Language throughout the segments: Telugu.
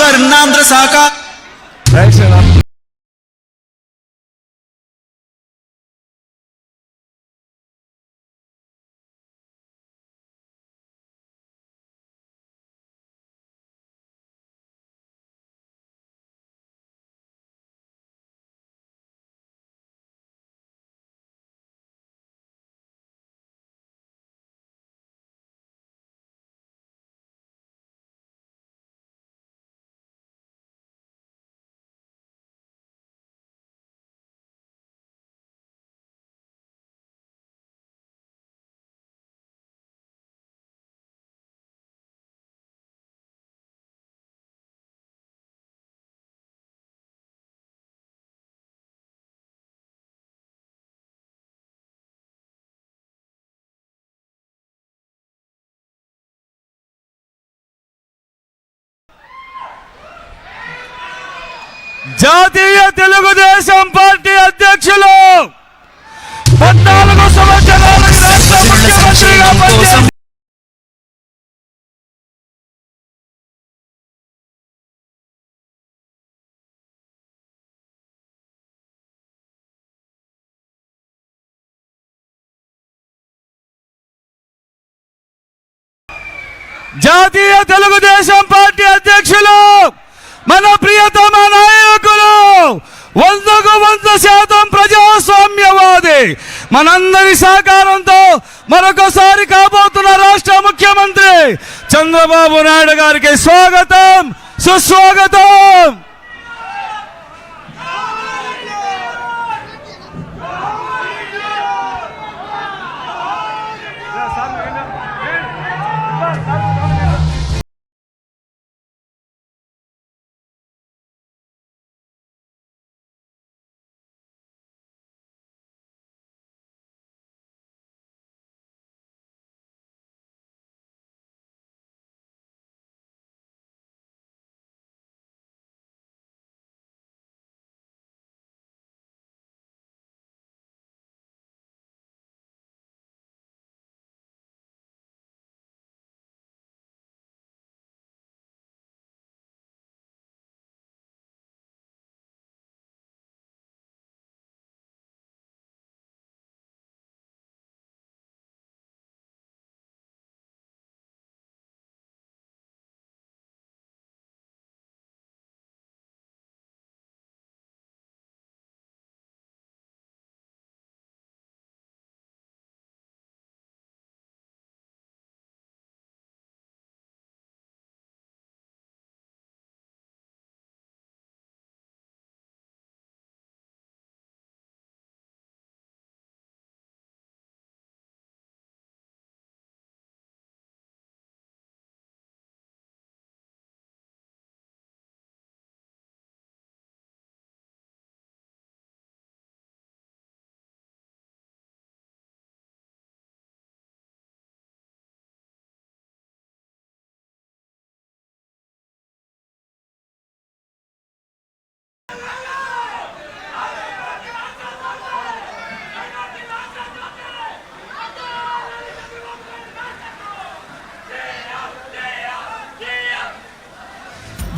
Muzaffer Nandrasaka. Thanks a lot. జాతీయ తెలుగుదేశం పార్టీ అధ్యక్షులు. పద్నాలుగు సంవత్సరాలకు రాష్ట్ర ముఖ్యమంత్రిగా పనిచేసి జాతీయ తెలుగుదేశం పార్టీ అధ్యక్షులు. మన ప్రియతమ నాయకులు వందకు వంద శాతం ప్రజాస్వామ్యవాది మనందరి సహకారంతో మరొకసారి కాబోతున్న రాష్ట్ర ముఖ్యమంత్రి చంద్రబాబు నాయుడు గారికి స్వాగతం సుస్వాగతం.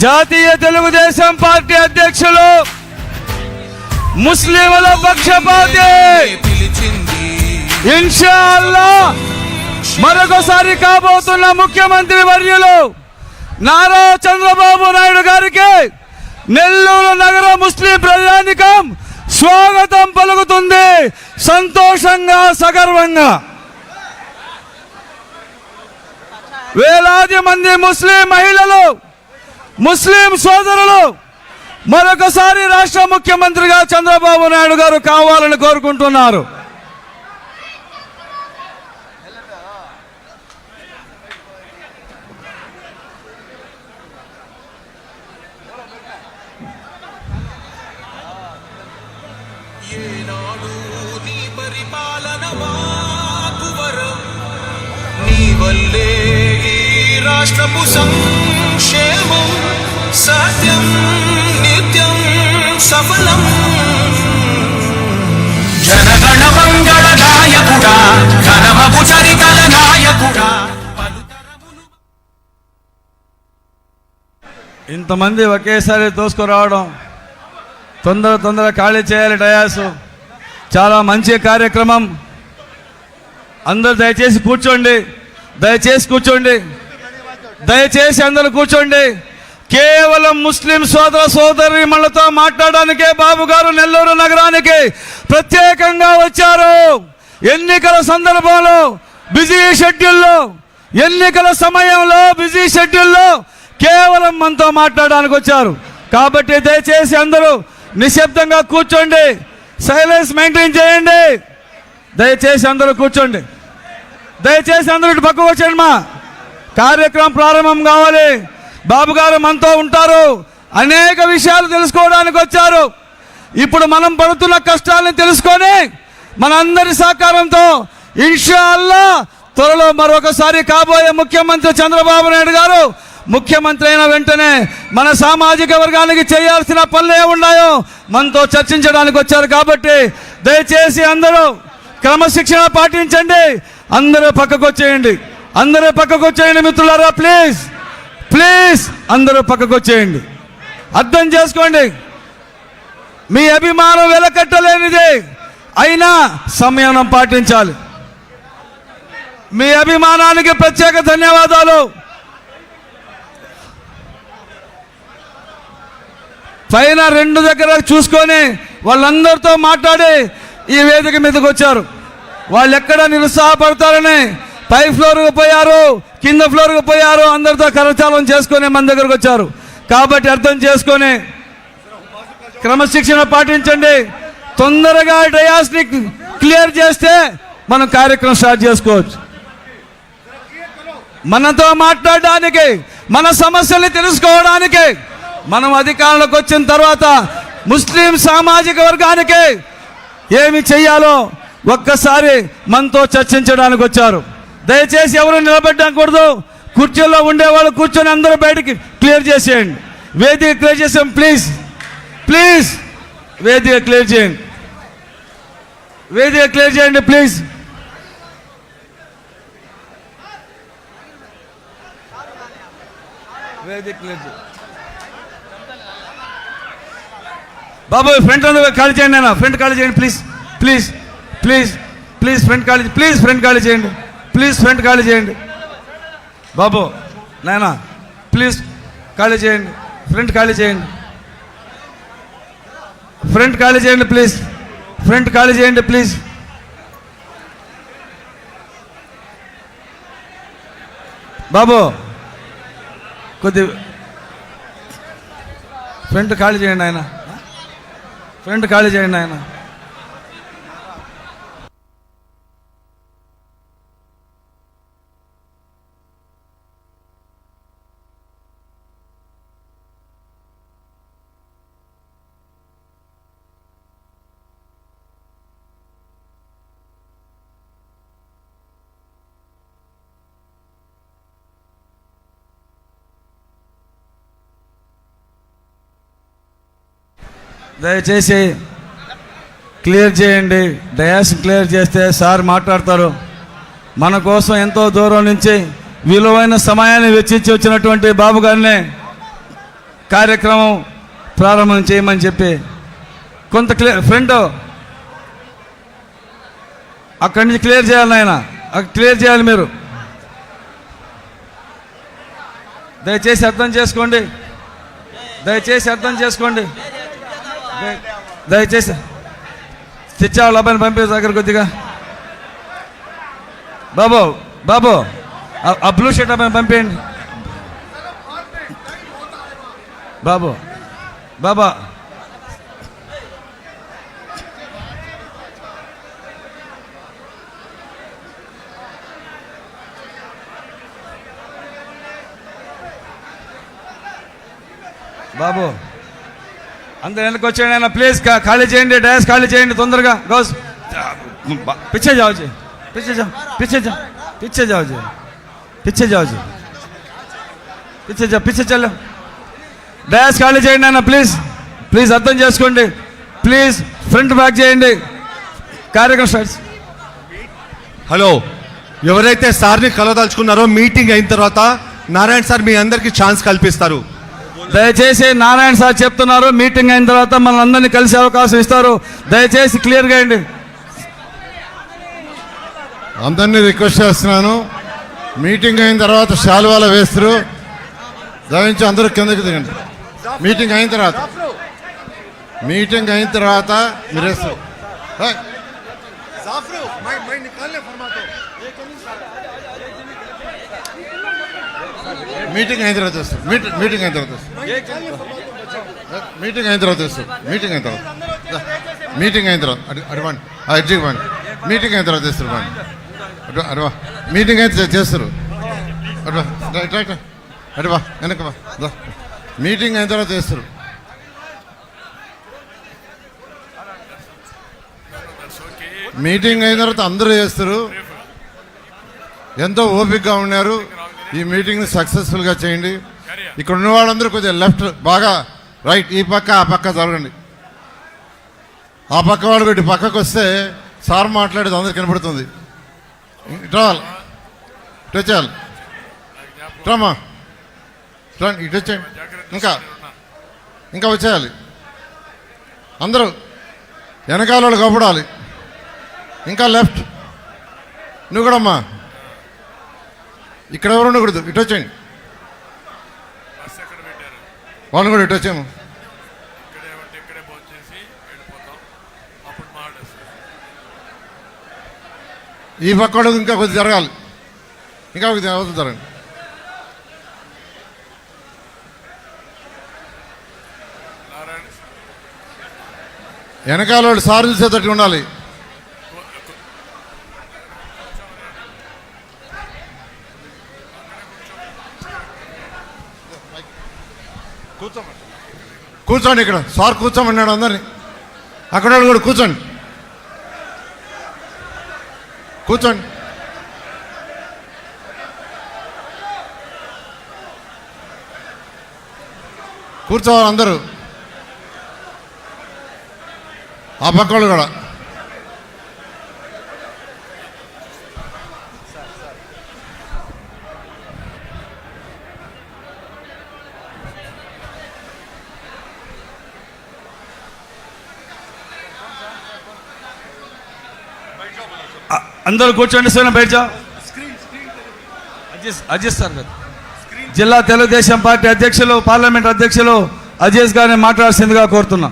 జాతీయ తెలుగుదేశం పార్టీ అధ్యక్షులు ముస్లింల పక్షపాతి. ఇన్షాల్లా మరొకసారి కాబోతున్న ముఖ్యమంత్రి వర్యులు నారా చంద్రబాబు నాయుడు గారికి నెల్లూరు నగర ముస్లిం ప్రజానికం స్వాగతం పలుకుతుంది సంతోషంగా సగర్వంగా. వేలాది మంది ముస్లిం మహిళలు ముస్లిం సోదరులు మరొకసారి రాష్ట్ర ముఖ్యమంత్రిగా చంద్రబాబు నాయుడు గారు కావాలని కోరుకుంటున్నారు. నీ వల్లే రాష్ట్రపు సంఘ సత్యం నిత్యం సఫలం. జనగణ మంగళ నాయకుడా ఘనమపు చరితల నాయకుడా ఇంతమంది ఒకేసారి తోసుకురావడం తొందర తొందర ఖాళీ చేయాలి డయాసు. చాలా మంచి కార్యక్రమం. అందరూ దయచేసి కూర్చోండి. దయచేసి కూర్చోండి. దయచేసి అందరూ కూర్చోండి. కేవలం ముస్లిం సోదర సోదరి మనతో మాట్లాడడానికే బాబు గారు నెల్లూరు నగరానికి ప్రత్యేకంగా వచ్చారు. ఎన్నికల సందర్భంలో బిజీ షెడ్యూల్లో ఎన్నికల సమయంలో బిజీ షెడ్యూల్లో కేవలం మనతో మాట్లాడడానికి వచ్చారు. కాబట్టి దయచేసి అందరూ నిశ్శబ్దంగా కూర్చోండి. సైలెన్స్ మెయింటైన్ చేయండి. దయచేసి అందరూ కూర్చోండి. దయచేసి అందరూ ఇటు పక్కకు వచ్చేయండి మా. కార్యక్రమం ప్రారంభం కావాలి. బాబు గారు మనతో ఉంటారు. అనేక విషయాలు తెలుసుకోవడానికి వచ్చారు. ఇప్పుడు మనం పడుతున్న కష్టాలను తెలుసుకొని మనందరి సహకారంతో ఇన్షాల్లా త్వరలో మరొకసారి కాబోయే ముఖ్యమంత్రి చంద్రబాబు నాయుడు గారు ముఖ్యమంత్రి అయిన వెంటనే మన సామాజిక వర్గానికి చేయాల్సిన పనులు ఏమున్నాయో మనతో చర్చించడానికి వచ్చారు కాబట్టి దయచేసి అందరూ క్రమశిక్షణ పాటించండి. అందరూ పక్కకు వచ్చేయండి. అందరూ పక్కకు వచ్చేయండి మిత్రులారా ప్లీజ్. ప్లీజ్ అందరూ పక్కకు వచ్చేయండి. అర్థం చేసుకోండి. మీ అభిమానం వెలకట్టలేనిదే అయినా సంయమనం పాటించాలి. మీ అభిమానానికి ప్రత్యేక ధన్యవాదాలు. పైన రెండు దగ్గర చూసుకొని వాళ్ళందరితో మాట్లాడి ఈ వేదిక మీదకి వచ్చారు. వాళ్ళు ఎక్కడ నిరుత్సాహపడతారని పై ఫ్లోర్కి పోయారు కింద ఫ్లోర్కి పోయారు అందరితో కరచాలం చేసుకొని మన దగ్గరకు వచ్చారు. కాబట్టి అర్థం చేసుకొని క్రమశిక్షణ పాటించండి. తొందరగా డయాస్ని క్లియర్ చేస్తే మనం కార్యక్రమం స్టార్ట్ చేసుకోవచ్చు. మనతో మాట్లాడడానికి మన సమస్యల్ని తెలుసుకోవడానికి మనం అధికారంలోకి వచ్చిన తర్వాత ముస్లిం సామాజిక వర్గానికి ఏమి చెయ్యాలో ఒక్కసారి మనతో చర్చించడానికి వచ్చారు. దయచేసి ఎవరు నిలబెట్టకూడదు. కుర్చీలో ఉండేవాళ్ళు కూర్చొని అందరూ బయటికి క్లియర్ చేసేయండి. వేదిక క్లియర్ చేసాం ప్లీజ్. ప్లీజ్. వేదిక క్లియర్ చేయండి. వేదిక క్లియర్ చేయండి ప్లీజ్. వేదిక క్లియర్ చేయండి. బాబు ఫ్రంట్ అందరూ ఖాళీ చేయండి అన్న ఫ్రంట్ ఖాళీ చేయండి please. Please. Please. Please front ఖాళీ ప్లీజ్ ఫ్రంట్ ఖాళీ చేయండి. ప్లీజ్ ఫ్రంట్ ఖాళీ చేయండి. బాబు నాయనా ప్లీజ్ ఖాళీ చేయండి. ఫ్రంట్ ఖాళీ చేయండి. ఫ్రంట్ ఖాళీ చేయండి ప్లీజ్ ఫ్రంట్ ఖాళీ చేయండి ప్లీజ్ బాబు కొద్ది ఫ్రంట్ ఖాళీ చేయండి ఆయన ఫ్రంట్ ఖాళీ చేయండి ఆయన దయచేసి క్లియర్ చేయండి డయాస్ క్లియర్ చేస్తే సార్ మాట్లాడతారు. మన కోసం ఎంతో దూరం నుంచి విలువైన సమయాన్ని వెచ్చించి వచ్చినటువంటి బాబు గారిని కార్యక్రమం ప్రారంభం చేయమని చెప్పి కొంత క్లియర్ ఫ్రెండ్ అక్కడి నుంచి క్లియర్ చేయాలి ఆయన క్లియర్ చేయాలి మీరు. దయచేసి అర్థం చేసుకోండి. దయచేసి అర్థం చేసుకోండి. దయచేసి తెచ్చావు అబ్బాయిని పంపే దగ్గర కొద్దిగా. బాబు బాబు ఆ బ్లూ షర్ట్ అబ్బాయిని పంపేయండి. బాబు బాబా. బాబు. అందరు వెనక్కి వచ్చాడు ఆయన? ప్లీజ్ ఖాళీ చేయండి డ్యాన్స్ ఖాళీ చేయండి తొందరగా. గౌస్ పిచ్చే జావుజీ. పిచ్చే జా పిచ్చే జావు పిచ్చే జావుజీ. పిచ్చే జావుజీ. పిచ్చే జా పిచ్చే చల్ల. డ్యాన్స్ ఖాళీ చేయండి ఆయన ప్లీజ్ ప్లీజ్ అర్థం చేసుకోండి. ప్లీజ్ ఫ్రంట్ బ్యాక్ చేయండి. కార్యక్రమం స్టార్ట్స్ హలో ఎవరైతే సార్ని కలవదలుచుకున్నారో మీటింగ్ అయిన తర్వాత నారాయణ సార్ మీ అందరికీ ఛాన్స్ కల్పిస్తారు. దయచేసి నారాయణ సార్ చెప్తున్నారు మీటింగ్ అయిన తర్వాత మన అందరినీ కలిసే అవకాశం ఇస్తారు. దయచేసి క్లియర్గా అండి అందరినీ రిక్వెస్ట్ చేస్తున్నాను. మీటింగ్ అయిన తర్వాత శాలువాల వేస్తారు. దయించి అందరూ కిందకి దిగండి. మీటింగ్ అయిన తర్వాత. మీటింగ్ అయిన తర్వాత మీరు వేస్తారు మీటింగ్ అయిన తర్వాత వస్తాం. మీటింగ్ మీటింగ్ అయిన తర్వాత వస్తాం. మీటింగ్ అయిన తర్వాత వస్తాం. మీటింగ్ అయిన తర్వాత. మీటింగ్ అయిన తర్వాత. అటు అడివండి. అడ్జికి ఇవ్వండి మీటింగ్ అయిన తర్వాత చేస్తారు ఇవ్వండి అటు అటువా మీటింగ్ అయితే చేస్తారు. అటువా రైట్ ఇట్రా ఇట్రా అటువా వెనక మీటింగ్ అయిన తర్వాత చేస్తారు. మీటింగ్ అయిన తర్వాత అందరూ చేస్తారు. ఎంతో ఓపికగా ఉన్నారు. ఈ మీటింగ్ని సక్సెస్ఫుల్గా చేయండి. ఇక్కడ ఉన్న వాళ్ళందరూ కొద్దిగా లెఫ్ట్ బాగా రైట్ ఈ పక్క ఆ పక్క జరగండి. ఆ పక్క వాళ్ళు ఇటు పక్కకు వస్తే సార్ మాట్లాడేది అందరికి కనపడుతుంది. ఇటు రావాలి ఇటు వచ్చేయాలి రామా ఇటు వచ్చేయండి. ఇంకా. ఇంకా వచ్చేయాలి. అందరూ వెనకాల వాళ్ళు కప్పడాలి ఇంకా లెఫ్ట్ నువ్వు కూడా అమ్మా ఇక్కడ ఎవరు ఉండకూడదు ఇటు వచ్చేయండి. వాళ్ళు కూడా ఇటు వచ్చాము ఈ పక్క వాళ్ళకి ఇంకా కొద్ది జరగాలి. ఇంకా కొద్ది అవసరం జరగండి వెనకాల వాళ్ళు సార్ చూసేటట్టు ఉండాలి. కూర్చోండి ఇక్కడ. సార్ కూర్చోమన్నాడు అందరినీ. అక్కడ వాళ్ళు కూడా కూర్చోండి. కూర్చోండి. కూర్చోవాలి అందరూ. ఆ పక్క వాళ్ళు కూడా. అందరూ కూర్చోండి సార్ బయట అజీజ్ సార్ గారు. జిల్లా తెలుగుదేశం పార్టీ అధ్యక్షులు పార్లమెంట్ అధ్యక్షులు అజీజ్ గారిని మాట్లాడాల్సిందిగా కోరుతున్నా.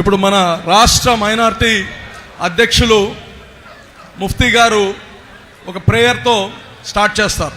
ఇప్పుడు మన రాష్ట్ర మైనార్టీ అధ్యక్షులు ముఫ్తీ గారు ఒక ప్రేయర్తో స్టార్ట్ చేస్తారు.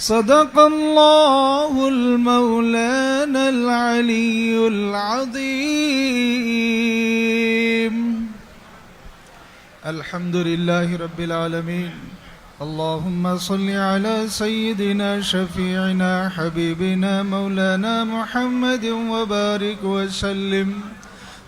صدق الله المولانا العلي العظيم. الحمد لله رب العالمين. اللهم صل على سيدنا شفيعنا حبيبنا مولانا محمد وبارك وسلم.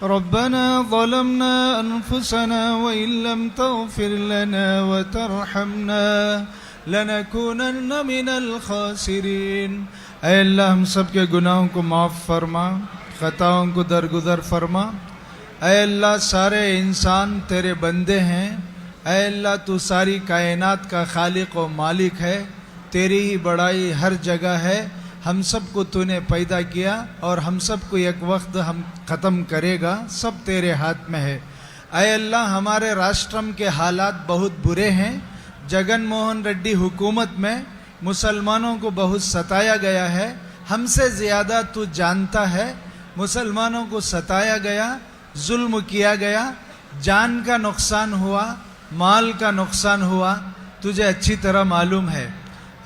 ربنا ظلمنا أنفسنا وإن لم تغفر لنا وترحمنا لنكونن من الخاسرين اے اللہ، ہم سب کے گناہوں کو معاف فرما، خطاؤں کو درگزر فرما۔ اے اللہ، سارے انسان تیرے بندے ہیں۔ اے اللہ، تو ساری کائنات کا خالق و مالک ہے۔ تیری ہی بڑائی ہر جگہ ہے۔ ہم سب کو تو نے پیدا کیا اور ہم سب کو ایک وقت ہم ختم کرے گا۔ سب تیرے ہاتھ میں ہے۔ اے اللہ، ہمارے راشٹرم کے حالات بہت برے ہیں۔ جگن موہن ریڈی حکومت میں مسلمانوں کو بہت ستایا گیا ہے۔ ہم سے زیادہ تو جانتا ہے۔ مسلمانوں کو ستایا گیا، ظلم کیا گیا۔ جان کا نقصان ہوا، مال کا نقصان ہوا۔ تجھے اچھی طرح معلوم ہے۔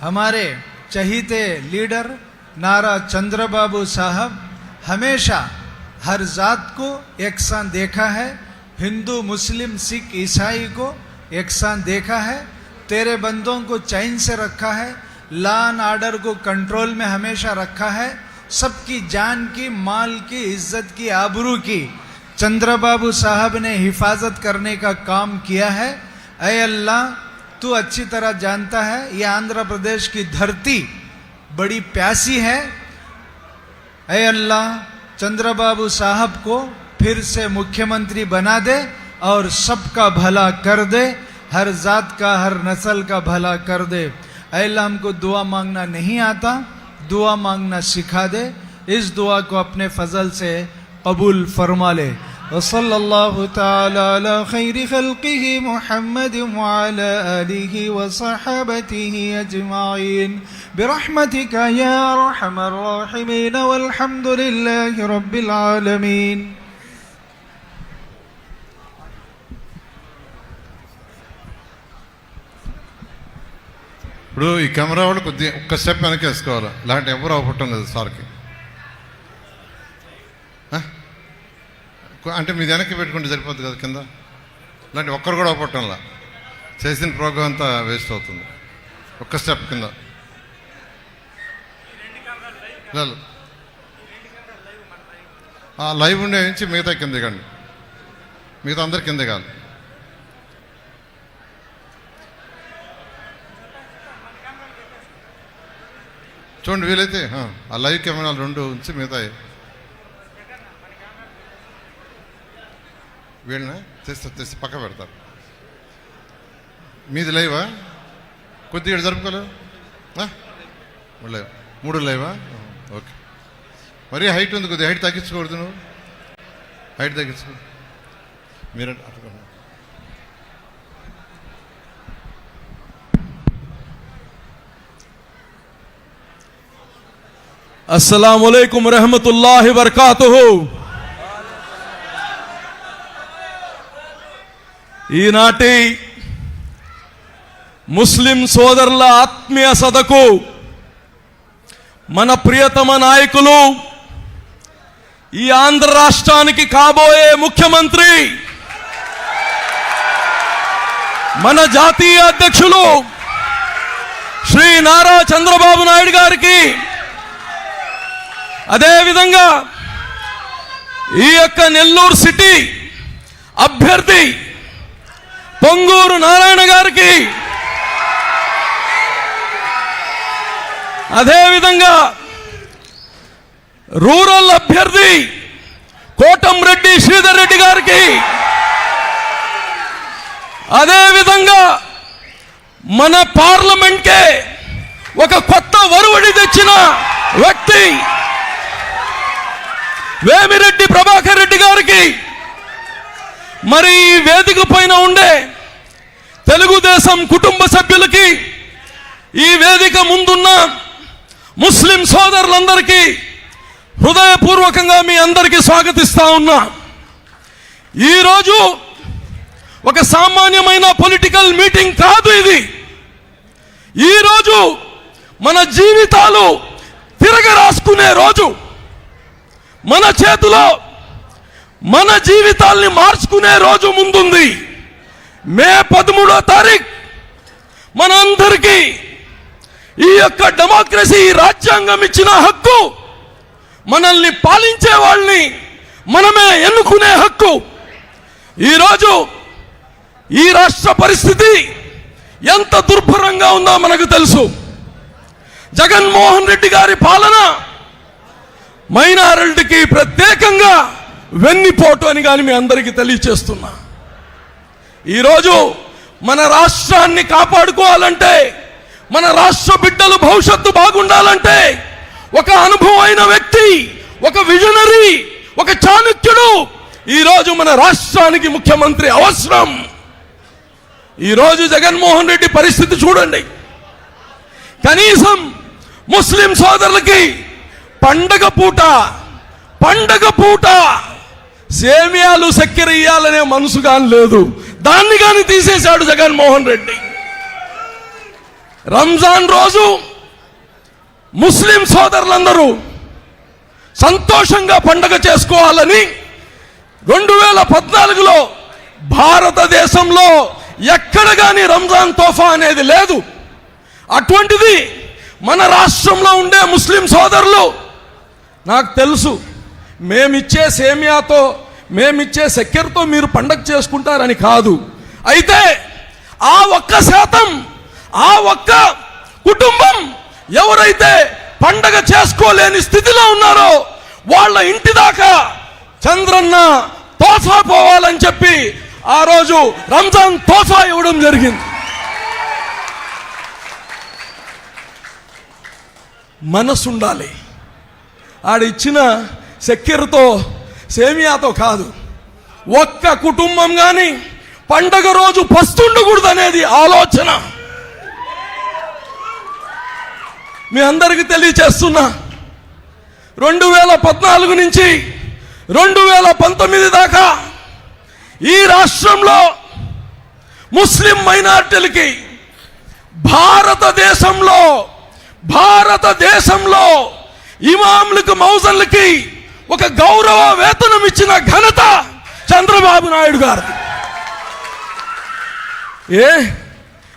ہمارے چہیتے لیڈر نارا چندر بابو صاحب ہمیشہ ہر ذات کو یکساں دیکھا ہے۔ ہندو، مسلم، سکھ، عیسائی کو یکساں دیکھا ہے۔ تیرے بندوں کو چین سے رکھا ہے، لان آرڈر کو کنٹرول میں ہمیشہ رکھا ہے، سب کی جان کی، مال کی، عزت کی، آبرو کی۔ چندر بابو صاحب نے حفاظت کرنے کا کام کیا ہے۔ اے اللہ، تو اچھی طرح جانتا ہے، یہ آندھرا پردیش کی دھرتی بڑی پیاسی ہے۔ اے اللہ چندر بابو صاحب کو پھر سے مکھیہ منتری بنا دے اور سب کا بھلا کر دے۔ ہر ذات کا، ہر نسل کا بھلا کر دے۔ اے اللہ، ہم کو دعا مانگنا نہیں آتا، دعا مانگنا سکھا دے۔ اس دعا کو اپنے فضل سے قبول فرما لے۔ وصلی اللہ تعالی علی خیر خلقه محمد وعلى آله وصحبته أجمعين برحمتك يا أرحم الراحمين والحمد لله رب العالمين ఇప్పుడు ఈ కెమెరా వాళ్ళు కొద్దిగా ఒక్క స్టెప్ వెనక్కి వేసుకోవాలి ఇలాంటి ఎవరు అవ్వటం లేదు సార్కి. అంటే మీ వెనక్కి పెట్టుకుంటే సరిపోద్ది కదా కింద? ఇలాంటి ఒక్కరు కూడా అవ్వటంలా చేసిన ప్రోగ్రామ్ అంతా వేస్ట్ అవుతుంది. ఒక్క స్టెప్ కింద. లైవ్ ఉండే నుంచి మిగతా కింద దిగండి మిగతా అందరు కింద కాదు చూడండి వీలైతే ఆ, లైవ్ కెమెరాలు రెండు ఉంచి మిగతా వీళ్ళని తెస్తా తెస్తే పక్క పెడతారు మీది లైవా? కొద్దిగా జరుపుకోలేవు ఆ? మూడు లైవ్ మూడు లైవా? ఆ, ఓకే. మరీ హైట్ ఉంది కొద్దిగా హైట్ తగ్గించకూడదు నువ్వు. హైట్ తగ్గించుకో. మీరు అటు అస్సలం రహమతుల్లాహి వరకాతుహు ఈనాటి ముస్లిం సోదరుల ఆత్మీయ సదకు మన ప్రియతమ నాయకులు ఈ ఆంధ్ర రాష్ట్రానికి కాబోయే ముఖ్యమంత్రి మన జాతీయ అధ్యక్షులు శ్రీ నారా చంద్రబాబు నాయుడు గారికి అదేవిధంగా ఈ యొక్క నెల్లూరు సిటీ అభ్యర్థి పొంగూరు నారాయణ గారికి అదేవిధంగా రూరల్ అభ్యర్థి కోటంరెడ్డి శ్రీధర్ రెడ్డి గారికి అదేవిధంగా మన పార్లమెంట్కే ఒక కొత్త వరువడి తెచ్చిన వ్యక్తి వేమిరెడ్డి ప్రభాకర్ రెడ్డి గారికి మరి ఈ వేదిక పైన ఉండే తెలుగుదేశం కుటుంబ సభ్యులకి ఈ వేదిక ముందున్న ముస్లిం సోదరులందరికీ హృదయపూర్వకంగా మీ అందరికీ స్వాగతిస్తా ఉన్నా. ఈరోజు ఒక సామాన్యమైన పొలిటికల్ మీటింగ్ కాదు ఇది. ఈరోజు మన జీవితాలు తిరగ రాసుకునే రోజు. మన చేతిలో మన జీవితాల్ని మార్చుకునే రోజు ముందుంది. మే పదమూడో తారీఖు మనందరికీ ఈ యొక్క డెమోక్రసీ రాజ్యాంగం ఇచ్చిన హక్కు మనల్ని పాలించే వాళ్ళని మనమే ఎన్నుకునే హక్కు. ఈరోజు ఈ రాష్ట్ర పరిస్థితి ఎంత దుర్భరంగా ఉందో మనకు తెలుసు. జగన్మోహన్ రెడ్డి గారి పాలన మైనారిటీకి ప్రత్యేకంగా వెన్నిపోటు అని కానీ మీ అందరికీ తెలియచేస్తున్నా. ఈరోజు మన రాష్ట్రాన్ని కాపాడుకోవాలంటే మన రాష్ట్ర బిడ్డలు భవిష్యత్తు బాగుండాలంటే ఒక అనుభవమైన వ్యక్తి ఒక విజనరీ ఒక చాణుక్యుడు ఈరోజు మన రాష్ట్రానికి ముఖ్యమంత్రి అవసరం. ఈరోజు జగన్మోహన్ రెడ్డి పరిస్థితి చూడండి. కనీసం ముస్లిం సోదరులకి పండగ పూట పండగ పూట సేమియాలు చక్కెర ఇయ్యాలనే మనసు కానీ లేదు. దాన్ని కానీ తీసేశాడు జగన్మోహన్ రెడ్డి. రంజాన్ రోజు ముస్లిం సోదరులందరూ సంతోషంగా పండగ చేసుకోవాలని రెండు వేల పద్నాలుగులో భారతదేశంలో ఎక్కడ కానీ రంజాన్ తోఫా అనేది లేదు. అటువంటిది మన రాష్ట్రంలో ఉండే ముస్లిం సోదరులు నాకు తెలుసు. మేమిచ్చే సేమియాతో మేమిచ్చే చక్కెరతో మీరు పండగ చేసుకుంటారని కాదు. అయితే ఆ ఒక్క శాతం ఆ ఒక్క కుటుంబం ఎవరైతే పండగ చేసుకోలేని స్థితిలో ఉన్నారో వాళ్ళ ఇంటి దాకా చంద్రన్న తోఫా పోవాలని చెప్పి ఆ రోజు రంజాన్ తోఫా ఇవ్వడం జరిగింది. మనసుండాలి. ఆడిచ్చిన చక్కెరతో సేమియాతో కాదు. ఒక్క కుటుంబం కానీ పండగ రోజు పస్తుండకూడదు అనేది ఆలోచన. మీ అందరికీ తెలియచేస్తున్నా రెండు వేల పద్నాలుగు నుంచి రెండు వేల పంతొమ్మిది దాకా ఈ రాష్ట్రంలో ముస్లిం మైనార్టీలకి భారతదేశంలో భారతదేశంలో ఇమాములకు మౌజన్లకి ఒక గౌరవ వేతనం ఇచ్చిన ఘనత చంద్రబాబు నాయుడు గారు. ఏ?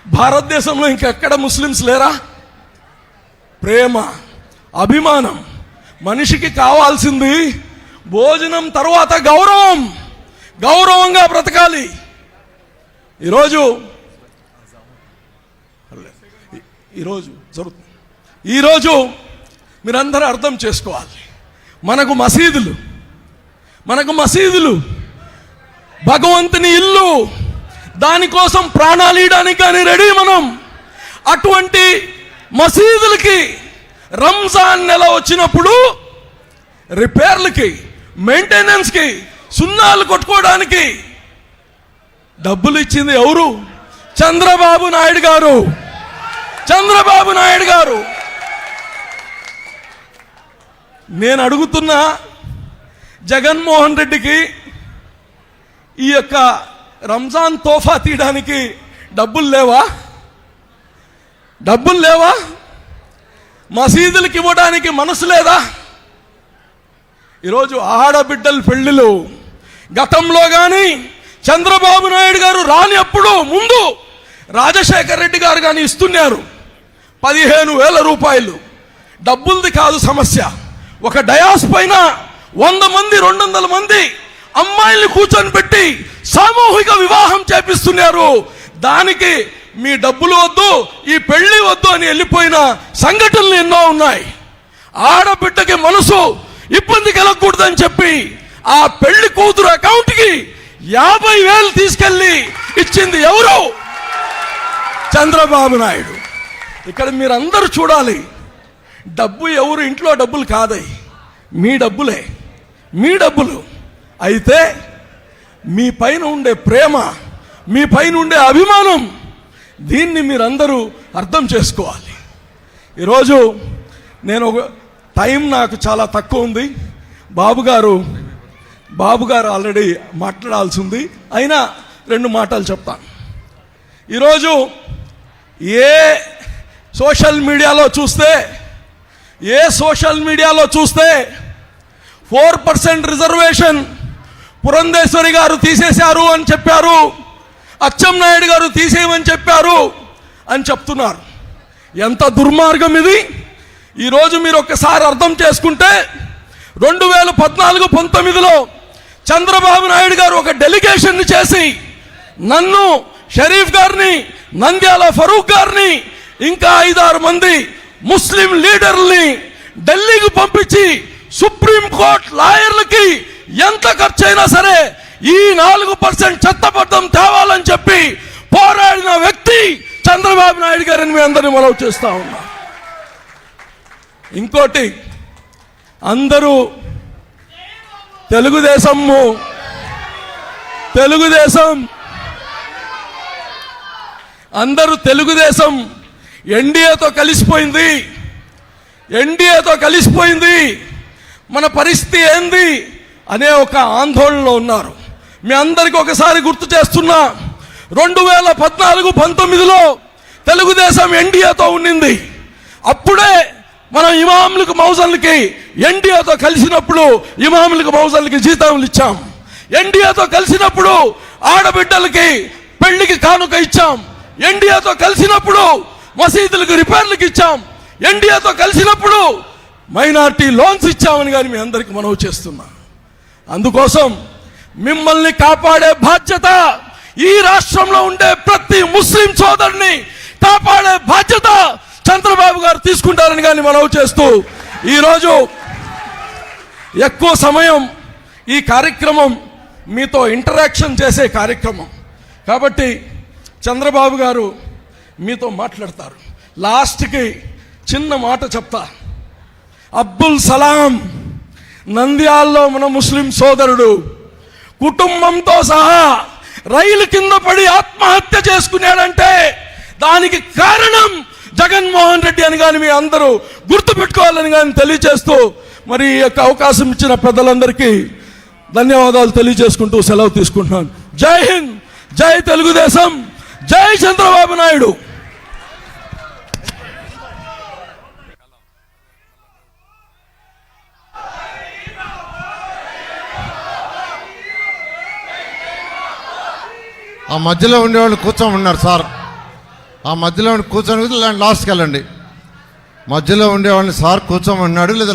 భారతదేశంలో ఇంకెక్కడ ముస్లిమ్స్ లేరా? ప్రేమ అభిమానం మనిషికి కావాల్సింది భోజనం తర్వాత గౌరవం. గౌరవంగా బ్రతకాలి. ఈరోజు ఈరోజు జరుగుతుంది ఈరోజు మీరందరూ అర్థం చేసుకోవాలి. మనకు మసీదులు మనకు మసీదులు భగవంతుని ఇల్లు దానికోసం ప్రాణాలు ఇవ్వడానికి కానీ రెడీ మనం. అటువంటి మసీదులకి రంజాన్ నెల వచ్చినప్పుడు రిపేర్లకి మెయింటెనెన్స్కి సున్నాలు కొట్టుకోవడానికి డబ్బులు ఇచ్చింది ఎవరు? చంద్రబాబు నాయుడు గారు. చంద్రబాబు నాయుడు గారు. నేను అడుగుతున్నా జగన్మోహన్ రెడ్డికి ఈ యొక్క రంజాన్ తోఫా తీయడానికి డబ్బులు లేవా? డబ్బులు లేవా? మసీదులకి ఇవ్వడానికి మనసు లేదా? ఈరోజు ఆడబిడ్డల పెళ్ళిలు గతంలో కానీ చంద్రబాబు నాయుడు గారు రాని అప్పుడు ముందు రాజశేఖర రెడ్డి గారు కానీ ఇస్తున్నారు. పదిహేను వేల రూపాయలు. డబ్బులది కాదు సమస్య. ఒక డయాస్ పైన వంద మంది రెండు వందల మంది అమ్మాయిల్ని కూర్చొని పెట్టి సామూహిక వివాహం చేపిస్తున్నారు. దానికి మీ డబ్బులు వద్దు ఈ పెళ్ళి వద్దు అని వెళ్ళిపోయిన సంఘటనలు ఎన్నో ఉన్నాయి. ఆడబిడ్డకి మనసు ఇబ్బంది కలగకూడదని చెప్పి ఆ పెళ్ళి కూతురు అకౌంట్కి యాభై వేలు తీసుకెళ్ళి ఇచ్చింది ఎవరు? చంద్రబాబు నాయుడు. ఇక్కడ మీరందరూ చూడాలి డబ్బు ఎవరు ఇంట్లో డబ్బులు కాదై మీ డబ్బులే. మీ డబ్బులు. అయితే మీ పైన ఉండే ప్రేమ మీ పైన ఉండే అభిమానం దీన్ని మీరందరూ అర్థం చేసుకోవాలి. ఈరోజు నేను ఒక టైం నాకు చాలా తక్కువ ఉంది. బాబుగారు బాబుగారు ఆల్రెడీ మాట్లాడాల్సి ఉంది. అయినా రెండు మాటలు చెప్తాను. ఈరోజు ఏ సోషల్ మీడియాలో చూస్తే ఏ సోషల్ మీడియాలో చూస్తే ఫోర్ పర్సెంట్ రిజర్వేషన్ పురంధేశ్వరి గారు తీసేశారు అని చెప్పారు అచ్చెన్నాయుడు గారు తీసేయమని చెప్పారు అని చెప్తున్నారు. ఎంత దుర్మార్గం ఇది? ఈరోజు మీరు ఒక్కసారి అర్థం చేసుకుంటే రెండు వేల పద్నాలుగు పంతొమ్మిదిలో చంద్రబాబు నాయుడు గారు ఒక డెలిగేషన్ని చేసి నన్ను షరీఫ్ గారిని నంద్యాల ఫరూక్ గారిని ఇంకా ఐదారు మంది ముస్లిం లీడర్ని ఢిల్లీకి పంపించి సుప్రీం కోర్టు లాయర్లకి ఎంత ఖర్చు అయినా సరే ఈ నాలుగు పర్సెంట్ చెత్తబద్ధం తేవాలని చెప్పి పోరాడిన వ్యక్తి చంద్రబాబు నాయుడు గారిని మీ అందరిని మనవి చేస్తా ఉన్నా. ఇంకోటి అందరూ తెలుగుదేశము తెలుగుదేశం అందరూ తెలుగుదేశం ఎన్డీఏతో కలిసిపోయింది. ఎన్డీఏతో కలిసిపోయింది. మన పరిస్థితి ఏంది? అనే ఒక ఆందోళనలో ఉన్నారు. మీ అందరికీ ఒకసారి గుర్తు చేస్తున్నా. రెండు వేల పద్నాలుగు పంతొమ్మిదిలో తెలుగుదేశం ఎన్డీఏతో ఉండింది అప్పుడే మనం ఇమాములకు మౌజన్లకి ఎన్డీఏతో కలిసినప్పుడు ఇమాములకు మౌజన్లకి జీతాలు ఇచ్చాం. ఎన్డీఏతో కలిసినప్పుడు ఆడబిడ్డలకి పెళ్ళికి కానుక ఇచ్చాం. ఎన్డీఏతో కలిసినప్పుడు మసీదులకు రిపేర్లకు ఇచ్చాం. ఎన్డీఏతో కలిసినప్పుడు మైనార్టీ లోన్స్ ఇచ్చామని కానీ మీ అందరికి మనవి చేస్తున్నా. అందుకోసం మిమ్మల్ని కాపాడే బాధ్యత ఈ రాష్ట్రంలో ఉండే ప్రతి ముస్లిం సోదరుని కాపాడే బాధ్యత చంద్రబాబు గారు తీసుకుంటారని కానీ మనవి చేస్తూ ఈరోజు ఎక్కువ సమయం ఈ కార్యక్రమం మీతో ఇంటరాక్షన్ చేసే కార్యక్రమం. కాబట్టి చంద్రబాబు గారు మీతో మాట్లాడతారు. లాస్ట్కి చిన్న మాట చెప్తా. అబ్దుల్ సలాం నంద్యాల్లో మన ముస్లిం సోదరుడు కుటుంబంతో సహా రైలు కింద పడి ఆత్మహత్య చేసుకున్నాడంటే దానికి కారణం జగన్మోహన్ రెడ్డి అని కానీ మీ అందరూ గుర్తుపెట్టుకోవాలని కానీ తెలియజేస్తూ మరి ఈ యొక్క అవకాశం ఇచ్చిన పెద్దలందరికీ ధన్యవాదాలు తెలియజేసుకుంటూ సెలవు తీసుకుంటున్నాను. జై హింద్ జై తెలుగుదేశం జై చంద్రబాబు నాయుడు. ఆ మధ్యలో ఉండేవాళ్ళు కూర్చొని ఉన్నారు సార్. ఆ మధ్యలో ఉండి కూర్చొని లాస్ట్కి వెళ్ళండి. మధ్యలో ఉండేవాళ్ళని సార్ కూర్చోమన్నాడు లేదా